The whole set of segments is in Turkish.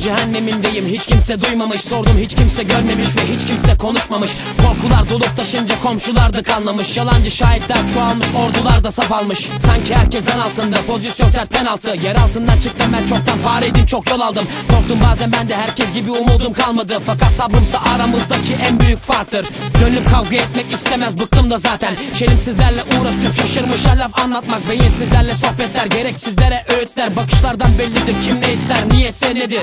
cehennemindeyim. Hiç kimse duymamış. Sordum hiç kimse görmemiş ve hiç kimse konuşmamış. Korkular dolup taşınca komşular da kanlamış Yalancı şahitler çoğalmış ordular da saf almış. Sanki herkes en altında pozisyon sert penaltı. Yer altından çıktım ben çoktan fareydim çok yol aldım. Korktum bazen ben de herkes gibi umudum kalmadı. Fakat sabrımsa aramızdaki en büyük farktır. Gönlüm kavga etmek istemez bıktım da zaten. Şelimsizlerle uğraşıp şaşırmışlar laf anlatmak Beyinsizlerle sohbetler gereksizlere öğütler. Bakışlardan bellidir kim ne ister niyetse nedir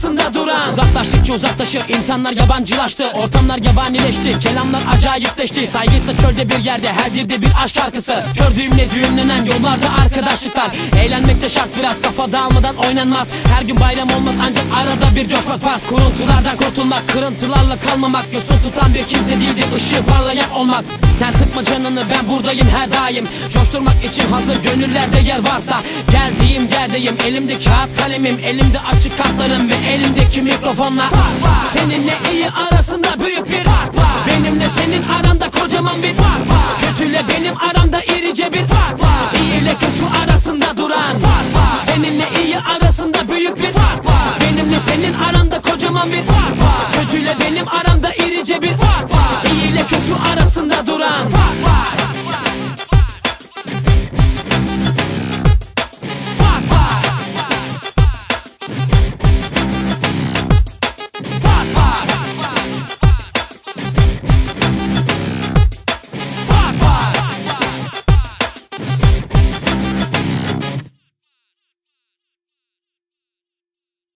duran Uzaklaştıkça uzaklaşır. İnsanlar yabancılaştı Ortamlar yabanileşti. Kelamlar acayipleşti. Saygıysa çölde bir yerde her dilde bir aşk şarkısı. Kör düğümle düğümlenen yollarda arkadaşlıklar. Eğlenmek de şart biraz kafa dağılmadan oynanmaz. Her gün bayram olmaz ancak arada bir coşmak farz. Kuruntulardan kurtulmak kırıntılarla kalmamak. Yosun tutan bir kimse değildir ışığı parlayan olmak Sen sıkma canını ben buradayım her daim. Coşturmak için hazır gönüllerde yer varsa Geldiğim yerdeyim elimde kağıt kalemim Elimde açık kartlarım ve elimdeki mikrofonla Seninle iyi arasında büyük bir fark var. Benimle senin aranda kocaman bir fark var. Kötüyle benim aramda irice bir fark var. İyi ile kötü arasında duran fark var. Seninle iyi arasında büyük bir fark var. Benimle senin aranda kocaman bir fark